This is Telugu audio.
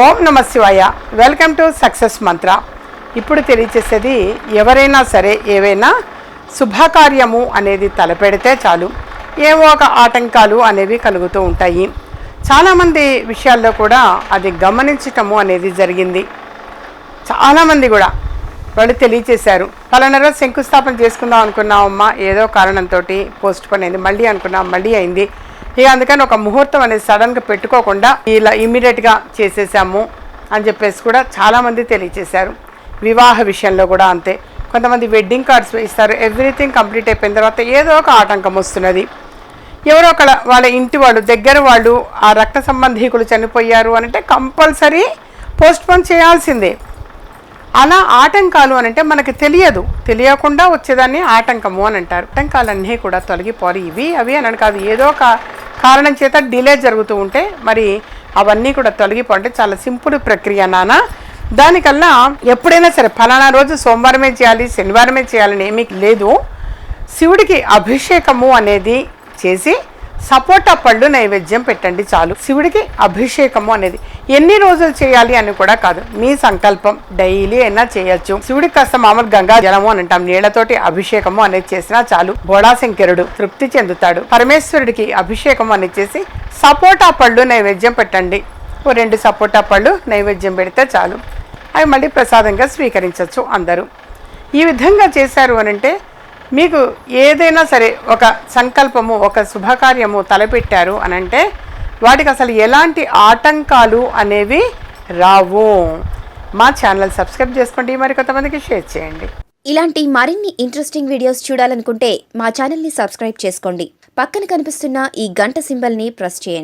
ఓం నమ శివాయ. వెల్కమ్ టు సక్సెస్ మంత్ర. ఇప్పుడు తెలియచేసేది ఎవరైనా సరే ఏవైనా శుభకార్యము అనేది తలపెడితే చాలు. ఏవో ఒక ఆటంకాలు అనేవి కలుగుతూ ఉంటాయి. చాలామంది విషయాల్లో కూడా అది గమనించటము అనేది జరిగింది. చాలామంది కూడా వాళ్ళు తెలియచేశారు. పలానా రోజు శంకుస్థాపన చేసుకుందాం అనుకున్నామమ్మా. ఏదో కారణంతో పోస్ట్ పోన్ అయింది. మళ్ళీ అనుకున్నాం. మళ్ళీ అయింది. ఇక అందుకని ఒక ముహూర్తం అనేది సడన్గా పెట్టుకోకుండా ఇలా ఇమీడియట్గా చేసేసాము అని చెప్పేసి కూడా చాలామంది తెలియచేశారు. వివాహ విషయంలో కూడా అంతే. కొంతమంది వెడ్డింగ్ కార్డ్స్ ఇస్తారు. ఎవ్రీథింగ్ కంప్లీట్ అయిపోయిన తర్వాత ఏదో ఒక ఆటంకం వస్తున్నది. ఎవరో ఒకళ్ళ వాళ్ళ ఇంటి వాళ్ళు దగ్గర వాళ్ళు ఆ రక్త సంబంధీకులు చనిపోయారు అని అంటే కంపల్సరీ పోస్ట్పోన్ చేయాల్సిందే. అలా ఆటంకాలు అని అంటే మనకి తెలియదు. తెలియకుండా వచ్చేదాన్ని ఆటంకము అని అంటారు. ఆటంకాలన్నీ కూడా తొలగిపోవాలి. ఇవి అవి అని కాదు. ఏదో ఒక కారణం చేత డిలే జరుగుతూ ఉంటే మరి అవన్నీ కూడా తొలగిపోతే చాలా సింపుల్ ప్రక్రియ నాన్న దానికల్లా ఎప్పుడైనా సరే ఫలానా రోజు సోమవారమే చేయాలి శనివారమే చేయాలని ఏమీ లేదు. శివుడికి అభిషేకము అనేది చేసి సపోటా పళ్ళు నైవేద్యం పెట్టండి చాలు. శివుడికి అభిషేకము అనేది ఎన్ని రోజులు చేయాలి అని కూడా కాదు. మీ సంకల్పం డైలీ అయినా చేయొచ్చు. శివుడికి కాస్త మామూలు గంగా జలము అని అంటాం. నీళ్ళతోటి అభిషేకము అనేది చేసినా చాలు. బోడాశంకరుడు తృప్తి చెందుతాడు. పరమేశ్వరుడికి అభిషేకం అనేది చేసి సపోటా పళ్ళు నైవేద్యం పెట్టండి. ఓ రెండు సపోటా పళ్ళు నైవేద్యం పెడితే చాలు. అవి మళ్ళీ ప్రసాదంగా స్వీకరించవచ్చు అందరూ. ఈ విధంగా చేశారు అనంటే మీకు ఏదైనా సరే ఒక సంకల్పము ఒక శుభకార్యము తలపెట్టారు అనంటే వాటికి అసలు ఎలాంటి ఆటంకాలు అనేవి రావు. మా ఛానల్ సబ్స్క్రైబ్ చేసుకోండి మరి కొంతమందికి షేర్ చేయండి. ఇలాంటి మరిన్ని ఇంట్రెస్టింగ్ వీడియోస్ చూడాలనుకుంటే మా ఛానల్ని సబ్స్క్రైబ్ చేసుకోండి. పక్కన కనిపిస్తున్న ఈ గంట సింబల్ని ప్రెస్ చేయండి.